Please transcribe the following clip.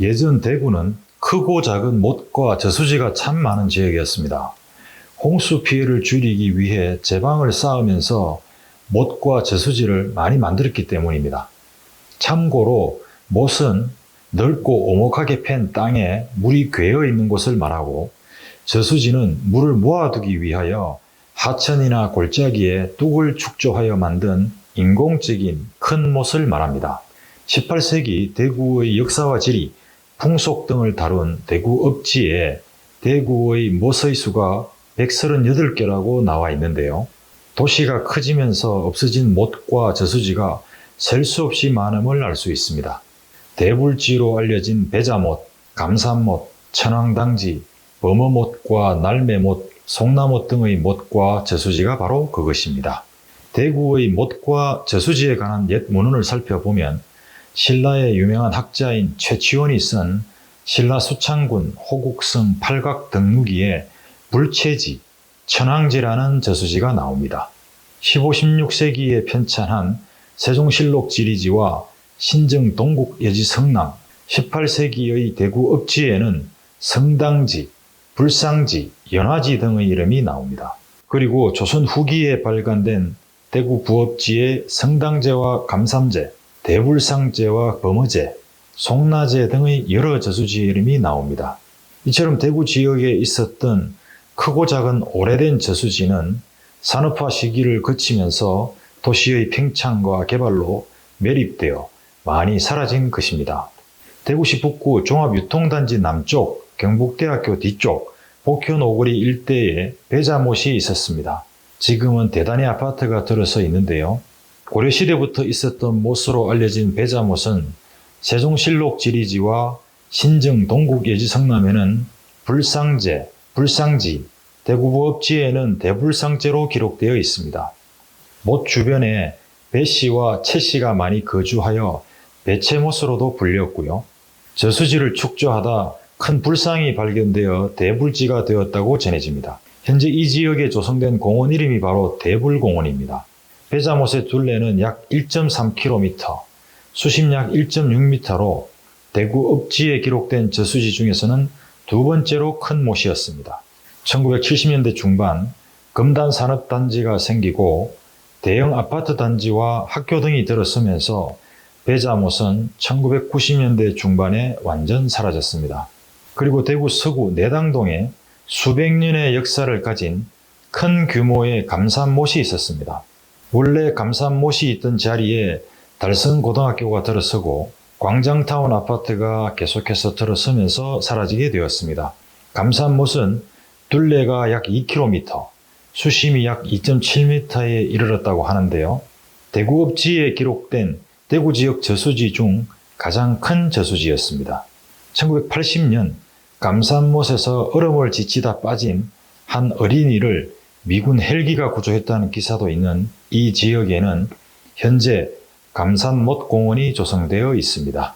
예전 대구는 크고 작은 못과 저수지가 참 많은 지역이었습니다. 홍수 피해를 줄이기 위해 제방을 쌓으면서 못과 저수지를 많이 만들었기 때문입니다. 참고로 못은 넓고 오목하게 팬 땅에 물이 괴어 있는 곳을 말하고 저수지는 물을 모아두기 위하여 하천이나 골짜기에 뚝을 축조하여 만든 인공적인 큰 못을 말합니다. 18세기 대구의 역사와 지리, 풍속 등을 다룬 대구 업지에 대구의 못의 수가 138개라고 나와 있는데요. 도시가 커지면서 없어진 못과 저수지가 셀 수 없이 많음을 알 수 있습니다. 대불지로 알려진 배자못, 감산못, 천왕당지, 범어못과 날매못, 송나못 등의 못과 저수지가 바로 그것입니다. 대구의 못과 저수지에 관한 옛 문헌을 살펴보면 신라의 유명한 학자인 최치원이 쓴 신라 수창군 호국성 팔각 등루기에 불체지, 천왕지라는 저수지가 나옵니다. 15, 16세기에 편찬한 세종실록 지리지와 신정 동국 예지 성남, 18세기의 대구 읍지에는 성당지, 불상지, 연화지 등의 이름이 나옵니다. 그리고 조선 후기에 발간된 대구 부업지에 성당제와 감삼제, 대불상제와 범어제, 송나제 등의 여러 저수지 이름이 나옵니다. 이처럼 대구 지역에 있었던 크고 작은 오래된 저수지는 산업화 시기를 거치면서 도시의 팽창과 개발로 매립되어 많이 사라진 것입니다. 대구시 북구 종합유통단지 남쪽, 경북대학교 뒤쪽, 복현 오거리 일대에 배자못이 있었습니다. 지금은 대단히 아파트가 들어서 있는데요. 고려 시대부터 있었던 못으로 알려진 배자못은 세종실록 지리지와 신정 동국 예지 성남에는 불상제, 불상지, 대구부업지에는 대불상제로 기록되어 있습니다. 못 주변에 배씨와 채씨가 많이 거주하여 배채못으로도 불렸고요. 저수지를 축조하다 큰 불상이 발견되어 대불지가 되었다고 전해집니다. 현재 이 지역에 조성된 공원 이름이 바로 대불공원입니다. 배자못의 둘레는 약 1.3km, 수심 약 1.6m로 대구 읍지에 기록된 저수지 중에서는 두 번째로 큰 못이었습니다. 1970년대 중반 금단 산업단지가 생기고 대형 아파트 단지와 학교 등이 들어서면서 배자못은 1990년대 중반에 완전 사라졌습니다. 그리고 대구 서구 내당동에 수백 년의 역사를 가진 큰 규모의 감산못이 있었습니다. 원래 감산못이 있던 자리에 달성고등학교가 들어서고 광장타운 아파트가 계속해서 들어서면서 사라지게 되었습니다. 감산못은 둘레가 약 2km, 수심이 약 2.7m에 이르렀다고 하는데요. 대구 읍지에 기록된 대구 지역 저수지 중 가장 큰 저수지였습니다. 1980년 감산못에서 얼음을 지치다 빠진 한 어린이를 미군 헬기가 구조했다는 기사도 있는 이 지역에는 현재 감산못 공원이 조성되어 있습니다.